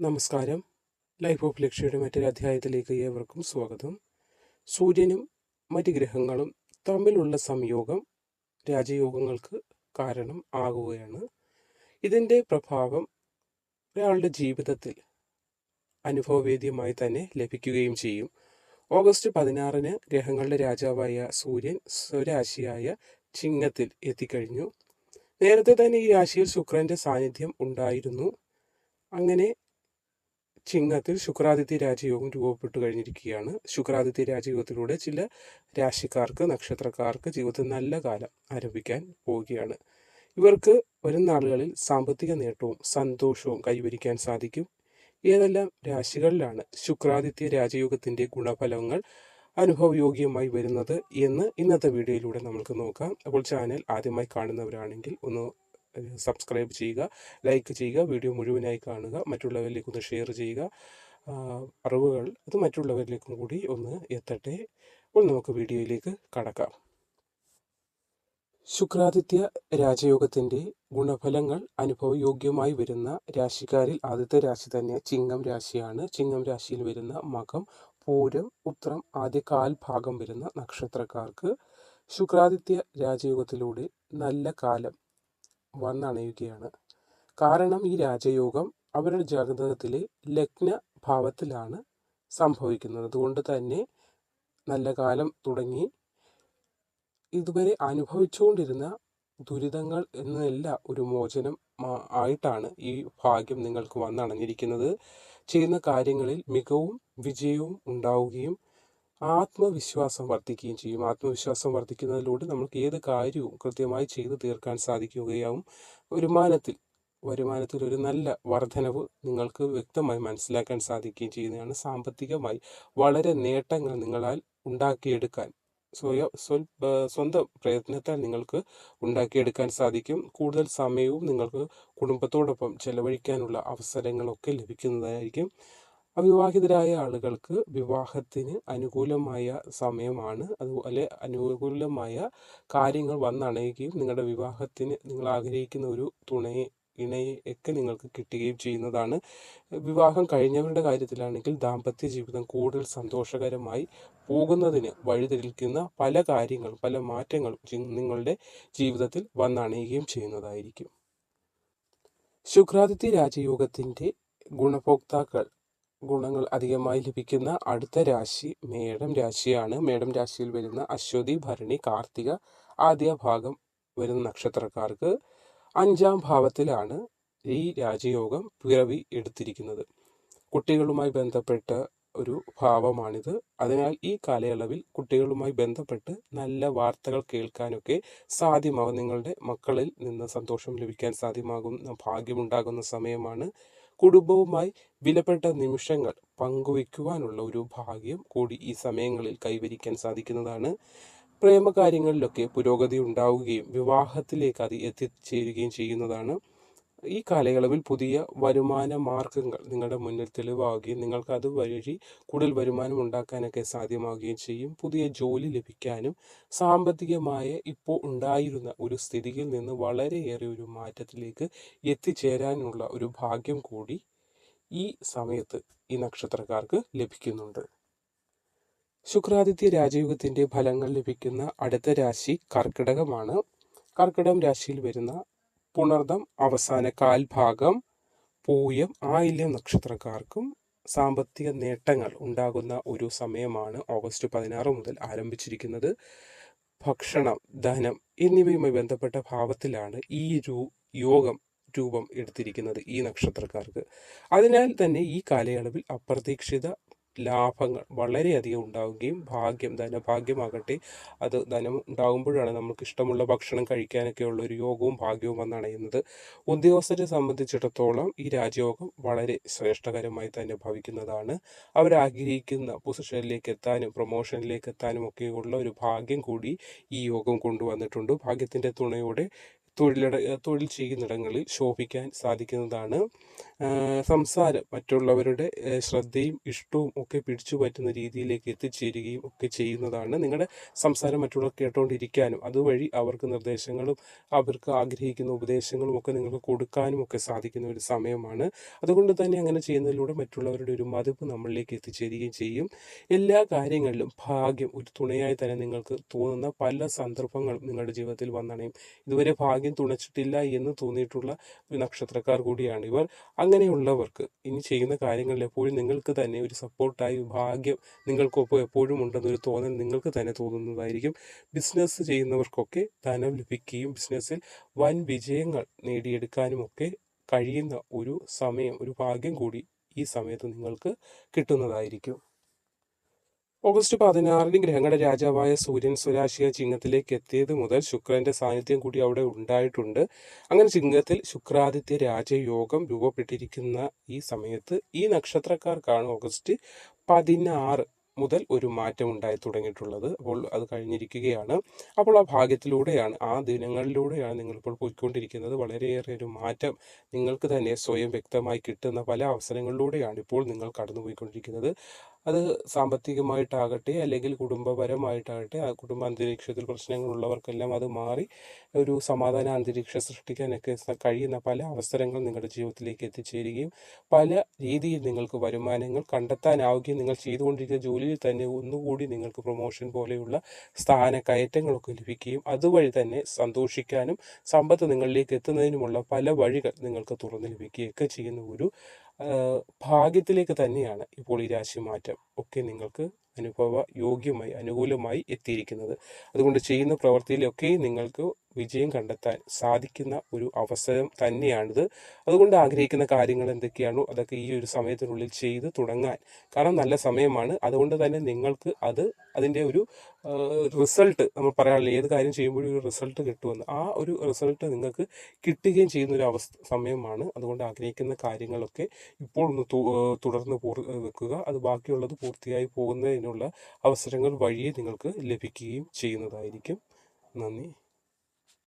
നമസ്കാരം. Life of ലക്ഷ്യയുടെ മറ്റൊരു അധ്യായത്തിലേക്ക് ഏവർക്കും സ്വാഗതം. സൂര്യനും മറ്റ് ഗ്രഹങ്ങളും തമ്മിലുള്ള സംയോഗം രാജയോഗങ്ങൾക്ക് കാരണം ആകുകയാണ്. ഇതിന്റെ പ്രഭാവം ഒരാളുടെ ജീവിതത്തിൽ അനുഭവവേദ്യമായി തന്നെ ലഭിക്കുകയും ചെയ്യും. ഓഗസ്റ്റ് പതിനാറിന് ഗ്രഹങ്ങളുടെ രാജാവായ സൂര്യൻ സ്വരാശിയായ ചിങ്ങത്തിൽ എത്തിക്കഴിഞ്ഞു. നേരത്തെ തന്നെ ഈ രാശിയിൽ ശുക്രന്റെ സാന്നിധ്യം ഉണ്ടായിരുന്നു. അങ്ങനെ ചിങ്ങത്തിൽ ശുക്രാദിത്യ രാജയോഗം രൂപപ്പെട്ടു കഴിഞ്ഞിരിക്കുകയാണ്. ശുക്രാദിത്യ രാജയോഗത്തിലൂടെ ചില രാശിക്കാർക്ക് നക്ഷത്രക്കാർക്ക് ജീവിതത്തിൽ നല്ല കാലം ആരംഭിക്കാൻ പോവുകയാണ്. ഇവർക്ക് വരും നാളുകളിൽ സാമ്പത്തിക നേട്ടവും സന്തോഷവും കൈവരിക്കാൻ സാധിക്കും. ഏതെല്ലാം രാശികളിലാണ് ശുക്രാദിത്യ രാജയോഗത്തിന്റെ ഗുണഫലങ്ങൾ അനുഭവയോഗ്യമായി വരുന്നത് എന്ന് ഇന്നത്തെ വീഡിയോയിലൂടെ നമുക്ക് നോക്കാം. അപ്പോൾ ചാനൽ ആദ്യമായി കാണുന്നവരാണെങ്കിൽ ഒന്ന് സബ്സ്ക്രൈബ് ചെയ്യുക ലൈക്ക് ചെയ്യുക വീഡിയോ മുഴുവനായി കാണുക മറ്റുള്ളവരിലേക്ക് ഒന്ന് ഷെയർ ചെയ്യുക. അറിവുകൾ അത് മറ്റുള്ളവരിലേക്കും കൂടി ഒന്ന് എത്തട്ടെ. അപ്പോൾ നമുക്ക് വീഡിയോയിലേക്ക് കടക്കാം. ശുക്രാദിത്യ രാജയോഗത്തിന്റെ ഗുണഫലങ്ങൾ അനുഭവയോഗ്യമായി വരുന്ന രാശിക്കാരിൽ ആദ്യത്തെ രാശി തന്നെ ചിങ്ങം രാശിയാണ്. ചിങ്ങം രാശിയിൽ വരുന്ന മകം പൂരം ഉത്രം ആദ്യ കാൽ ഭാഗം വരുന്ന നക്ഷത്രക്കാർക്ക് ശുക്രാദിത്യ രാജയോഗത്തിലൂടെ നല്ല കാലം വന്നണയുകയാണ്. കാരണം ഈ രാജയോഗം അവരുടെ ജാതകത്തിലെ ലഗ്ന ഭാവത്തിലാണ് സംഭവിക്കുന്നത്. അതുകൊണ്ട് തന്നെ നല്ല കാലം തുടങ്ങി. ഇതുവരെ അനുഭവിച്ചുകൊണ്ടിരുന്ന ദുരിതങ്ങൾ എന്നല്ല ഒരു മോചനം ആയിട്ടാണ് ഈ ഭാഗ്യം നിങ്ങൾക്ക് വന്നണഞ്ഞിരിക്കുന്നത്. ചെയ്യുന്ന കാര്യങ്ങളിൽ മികവും വിജയവും ഉണ്ടാവുകയും ആത്മവിശ്വാസം വർദ്ധിക്കുകയും ചെയ്യും. ആത്മവിശ്വാസം വർദ്ധിക്കുന്നതിലൂടെ നമുക്ക് ഏത് കാര്യവും കൃത്യമായി ചെയ്തു തീർക്കാൻ സാധിക്കുകയാവും. വരുമാനത്തിൽ വരുമാനത്തിൽ ഒരു നല്ല വർധനവ് നിങ്ങൾക്ക് വ്യക്തമായി മനസ്സിലാക്കാൻ സാധിക്കുകയും ചെയ്യുന്നതാണ്. സാമ്പത്തികമായി വളരെ നേട്ടങ്ങൾ നിങ്ങളാൽ ഉണ്ടാക്കിയെടുക്കാൻ സ്വയം സ്വന്തം പ്രയത്നത്താൽ നിങ്ങൾക്ക് ഉണ്ടാക്കിയെടുക്കാൻ സാധിക്കും. കൂടുതൽ സമയവും നിങ്ങൾക്ക് കുടുംബത്തോടൊപ്പം ചെലവഴിക്കാനുള്ള അവസരങ്ങളൊക്കെ ലഭിക്കുന്നതായിരിക്കും. അവിവാഹിതരായ ആളുകൾക്ക് വിവാഹത്തിന് അനുകൂലമായ സമയമാണ്. അതുപോലെ അനുകൂലമായ കാര്യങ്ങൾ വന്നണയുകയും നിങ്ങളുടെ വിവാഹത്തിന് നിങ്ങൾ ആഗ്രഹിക്കുന്ന ഒരു തുണയെ ഇണയെ ഒക്കെ നിങ്ങൾക്ക് കിട്ടുകയും ചെയ്യുന്നതാണ്. വിവാഹം കഴിഞ്ഞവരുടെ കാര്യത്തിലാണെങ്കിൽ ദാമ്പത്യ ജീവിതം കൂടുതൽ സന്തോഷകരമായി പോകുന്നതിന് വഴിതെളിക്കുന്ന പല കാര്യങ്ങളും പല മാറ്റങ്ങളും നിങ്ങളുടെ ജീവിതത്തിൽ വന്നണയുകയും ചെയ്യുന്നതായിരിക്കും. ശുക്രാദിത്യ രാജയോഗത്തിന്റെ ഗുണഭോക്താക്കൾ ഗുണങ്ങൾ അധികമായി ലഭിക്കുന്ന അടുത്ത രാശി മേടം രാശിയാണ്. മേടം രാശിയിൽ വരുന്ന അശ്വതി ഭരണി കാർത്തിക ആദ്യ ഭാഗം വരുന്ന നക്ഷത്രക്കാർക്ക് അഞ്ചാം ഭാവത്തിലാണ് ഈ രാജയോഗം പിറവി എടുത്തിരിക്കുന്നത്. കുട്ടികളുമായി ബന്ധപ്പെട്ട ഒരു ഭാവമാണിത്. അതിനാൽ ഈ കാലയളവിൽ കുട്ടികളുമായി ബന്ധപ്പെട്ട് നല്ല വാർത്തകൾ കേൾക്കാനൊക്കെ സാധ്യമാകും. നിങ്ങളുടെ മക്കളിൽ നിന്ന് സന്തോഷം ലഭിക്കാൻ സാധ്യമാകുന്ന ഭാഗ്യമുണ്ടാകുന്ന സമയമാണ് കുടുംബവുമായി വിലപ്പെട്ട നിമിഷങ്ങൾ പങ്കുവയ്ക്കുവാനുള്ള ഒരു ഭാഗ്യം കൂടി ഈ സമയങ്ങളിൽ കൈവരിക്കാൻ സാധിക്കുന്നതാണ്. പ്രേമകാര്യങ്ങളിലൊക്കെ പുരോഗതി ഉണ്ടാവുകയും വിവാഹത്തിലേക്ക് അത് എത്തിച്ചേരുകയും ചെയ്യുന്നതാണ്. ഈ കാലയളവിൽ പുതിയ വരുമാന മാർഗങ്ങൾ നിങ്ങളുടെ മുന്നിൽ തെളിവാകുകയും നിങ്ങൾക്ക് അതുവഴി കൂടുതൽ വരുമാനം ഉണ്ടാക്കാനൊക്കെ സാധ്യമാവുകയും ചെയ്യും. പുതിയ ജോലി ലഭിക്കാനും സാമ്പത്തികമായ ഇപ്പോൾ ഉണ്ടായിരുന്ന ഒരു സ്ഥിതിയിൽ നിന്ന് വളരെയേറെ ഒരു മാറ്റത്തിലേക്ക് എത്തിച്ചേരാനുള്ള ഒരു ഭാഗ്യം കൂടി ഈ സമയത്ത് ഈ നക്ഷത്രക്കാർക്ക് ലഭിക്കുന്നുണ്ട്. ശുക്രാദിത്യ രാജയുഗത്തിന്റെ ഫലങ്ങൾ ലഭിക്കുന്ന അടുത്ത രാശി കർക്കിടകമാണ്. കർക്കിടകം രാശിയിൽ വരുന്ന പുണർദം അവസാന കാൽഭാഗം പൂയം ആയില്യം നക്ഷത്രക്കാർക്കും സാമ്പത്തിക നേട്ടങ്ങൾ ഉണ്ടാകുന്ന ഒരു സമയമാണ് ഓഗസ്റ്റ് പതിനാറ് മുതൽ ആരംഭിച്ചിരിക്കുന്നത്. ഭക്ഷണം ധനം എന്നിവയുമായി ബന്ധപ്പെട്ട ഭാവത്തിലാണ് ഈ രൂ യോഗം രൂപം എടുത്തിരിക്കുന്നത് ഈ നക്ഷത്രക്കാർക്ക്. അതിനാൽ തന്നെ ഈ കാലയളവിൽ അപ്രതീക്ഷിത ലാഭങ്ങൾ വളരെയധികം ഉണ്ടാവുകയും ഭാഗ്യം ധനഭാഗ്യമാകട്ടെ അത് ധനം ഉണ്ടാകുമ്പോഴാണ് നമുക്ക് ഇഷ്ടമുള്ള ഭക്ഷണം കഴിക്കാനൊക്കെയുള്ള ഒരു യോഗവും ഭാഗ്യവും വന്നണയുന്നത് ഉദ്യോഗസ്ഥരെ സംബന്ധിച്ചിടത്തോളം ഈ രാജയോഗം വളരെ ശ്രേഷ്ഠകരമായി തന്നെ ഭവിക്കുന്നതാണ്. അവരാഗ്രഹിക്കുന്ന പൊസിഷനിലേക്ക് എത്താനും പ്രൊമോഷനിലേക്ക് എത്താനും ഒക്കെയുള്ള ഒരു ഭാഗ്യം കൂടി ഈ യോഗം കൊണ്ടുവന്നിട്ടുണ്ട്. ഭാഗ്യത്തിന്റെ തുണയോടെ തൊഴിലിട തൊഴിൽ ചെയ്യുന്നിടങ്ങളിൽ ശോഭിക്കാൻ സാധിക്കുന്നതാണ്. സംസാരം മറ്റുള്ളവരുടെ ശ്രദ്ധയും ഇഷ്ടവും ഒക്കെ പിടിച്ചു പറ്റുന്ന രീതിയിലേക്ക് എത്തിച്ചേരുകയും ഒക്കെ ചെയ്യുന്നതാണ്. നിങ്ങളുടെ സംസാരം മറ്റുള്ളവർ കേട്ടുകൊണ്ടിരിക്കാനും അതുവഴി അവർക്ക് നിർദ്ദേശങ്ങളും അവർക്ക് ആഗ്രഹിക്കുന്ന ഉപദേശങ്ങളും ഒക്കെ നിങ്ങൾക്ക് കൊടുക്കാനും ഒക്കെ സാധിക്കുന്ന ഒരു സമയമാണ്. അതുകൊണ്ട് തന്നെ അങ്ങനെ ചെയ്യുന്നതിലൂടെ മറ്റുള്ളവരുടെ ഒരു മതിപ്പ് നമ്മളിലേക്ക് എത്തിച്ചേരുകയും ചെയ്യും. എല്ലാ കാര്യങ്ങളിലും ഭാഗ്യം ഒരു തുണയായി തന്നെ നിങ്ങൾക്ക് തോന്നുന്ന പല സന്ദർഭങ്ങളും നിങ്ങളുടെ ജീവിതത്തിൽ വന്നണയും. ഇതുവരെ ഭാഗ്യം തുണച്ചിട്ടില്ല എന്ന് തോന്നിയിട്ടുള്ള നക്ഷത്രക്കാർ കൂടിയാണ് ഇവർ. അങ്ങനെയുള്ളവർക്ക് ഇനി ചെയ്യുന്ന കാര്യങ്ങളിൽ എപ്പോഴും നിങ്ങൾക്ക് തന്നെ ഒരു സപ്പോർട്ടായി ഭാഗ്യം നിങ്ങൾക്കൊപ്പം എപ്പോഴും ഉണ്ടെന്നൊരു തോന്നൽ നിങ്ങൾക്ക് തന്നെ തോന്നുന്നതായിരിക്കും. ബിസിനസ് ചെയ്യുന്നവർക്കൊക്കെ ധനം ലഭിക്കുകയും ബിസിനസ്സിൽ വൻ വിജയങ്ങൾ നേടിയെടുക്കാനും ഒക്കെ കഴിയുന്ന ഒരു സമയം ഒരു ഭാഗ്യം കൂടി ഈ സമയത്ത് നിങ്ങൾക്ക് കിട്ടുന്നതായിരിക്കും. ഓഗസ്റ്റ് പതിനാറിന് ഗ്രഹങ്ങളുടെ രാജാവായ സൂര്യൻ സ്വരാശിയ ചിങ്ങത്തിലേക്ക് എത്തിയത് മുതൽ ശുക്രന്റെ സാന്നിധ്യം കൂടി അവിടെ ഉണ്ടായിട്ടുണ്ട്. അങ്ങനെ ചിങ്ങത്തിൽ ശുക്രാദിത്യ രാജയോഗം രൂപപ്പെട്ടിരിക്കുന്ന ഈ സമയത്ത് ഈ നക്ഷത്രക്കാർക്കാണ് ഓഗസ്റ്റ് പതിനാറ് മുതൽ ഒരു മാറ്റം ഉണ്ടായി തുടങ്ങിയിട്ടുള്ളത്. അപ്പോൾ അത് കഴിഞ്ഞിരിക്കുകയാണ്. അപ്പോൾ ആ ഭാഗ്യത്തിലൂടെയാണ് ആ ദിനങ്ങളിലൂടെയാണ് നിങ്ങളിപ്പോൾ പോയിക്കൊണ്ടിരിക്കുന്നത്. വളരെയേറെ ഒരു മാറ്റം നിങ്ങൾക്ക് തന്നെ സ്വയം വ്യക്തമായി കിട്ടുന്ന പല അവസരങ്ങളിലൂടെയാണ് ഇപ്പോൾ നിങ്ങൾ കടന്നുപോയിക്കൊണ്ടിരിക്കുന്നത്. അത് സാമ്പത്തികമായിട്ടാകട്ടെ അല്ലെങ്കിൽ കുടുംബപരമായിട്ടാകട്ടെ ആ കുടുംബ അന്തരീക്ഷത്തിൽ പ്രശ്നങ്ങളുള്ളവർക്കെല്ലാം അത് മാറി ഒരു സമാധാന അന്തരീക്ഷം സൃഷ്ടിക്കാനൊക്കെ കഴിയുന്ന പല അവസരങ്ങൾ നിങ്ങളുടെ ജീവിതത്തിലേക്ക് എത്തിച്ചേരുകയും പല രീതിയിൽ നിങ്ങൾക്ക് വരുമാനങ്ങൾ കണ്ടെത്താനാവുകയും നിങ്ങൾ ചെയ്തുകൊണ്ടിരിക്കുന്ന ജോലിയിൽ തന്നെ ഒന്നുകൂടി നിങ്ങൾക്ക് പ്രൊമോഷൻ പോലെയുള്ള സ്ഥാന കയറ്റങ്ങളൊക്കെ ലഭിക്കുകയും അതുവഴി തന്നെ സന്തോഷിക്കാനും സമ്പത്ത് നിങ്ങളിലേക്ക് എത്തുന്നതിനുമുള്ള പല വഴികൾ നിങ്ങൾക്ക് തുറന്നു ലഭിക്കുകയൊക്കെ ചെയ്യുന്ന ഒരു ഭാഗ്യത്തിലേക്ക് തന്നെയാണ് ഇപ്പോൾ ഈ രാശി മാറ്റം ഒക്കെ നിങ്ങൾക്ക് അനുഭവ യോഗ്യമായി അനുകൂലമായി എത്തിയിരിക്കുന്നത്. അതുകൊണ്ട് ചെയ്യുന്ന പ്രവൃത്തിയിലൊക്കെ നിങ്ങൾക്ക് വിജയം കണ്ടെത്താൻ സാധിക്കുന്ന ഒരു അവസരം തന്നെയാണിത്. അതുകൊണ്ട് ആഗ്രഹിക്കുന്ന കാര്യങ്ങൾ എന്തൊക്കെയാണോ അതൊക്കെ ഈ ഒരു സമയത്തിനുള്ളിൽ ചെയ്ത് തുടങ്ങാൻ കാരണം നല്ല സമയമാണ്. അതുകൊണ്ട് തന്നെ നിങ്ങൾക്ക് അത് അതിന്റെ ഒരു റിസൾട്ട് നമ്മൾ പറയാറില്ല ഏത് കാര്യം ചെയ്യുമ്പോഴും ഒരു റിസൾട്ട് കിട്ടുമെന്ന്. ആ ഒരു റിസൾട്ട് നിങ്ങൾക്ക് കിട്ടുകയും ചെയ്യുന്ന ഒരു അവസ്ഥ സമയമാണ്. അതുകൊണ്ട് ആഗ്രഹിക്കുന്ന കാര്യങ്ങളൊക്കെ ഇപ്പോൾ ഒന്ന് തുടർന്ന് വെക്കുക. അത് ബാക്കിയുള്ളത് പൂർത്തിയായി പോകുന്നതിനുള്ള അവസരങ്ങൾ വഴിയെ നിങ്ങൾക്ക് ലഭിക്കുകയും ചെയ്യുന്നതായിരിക്കും. നന്ദി.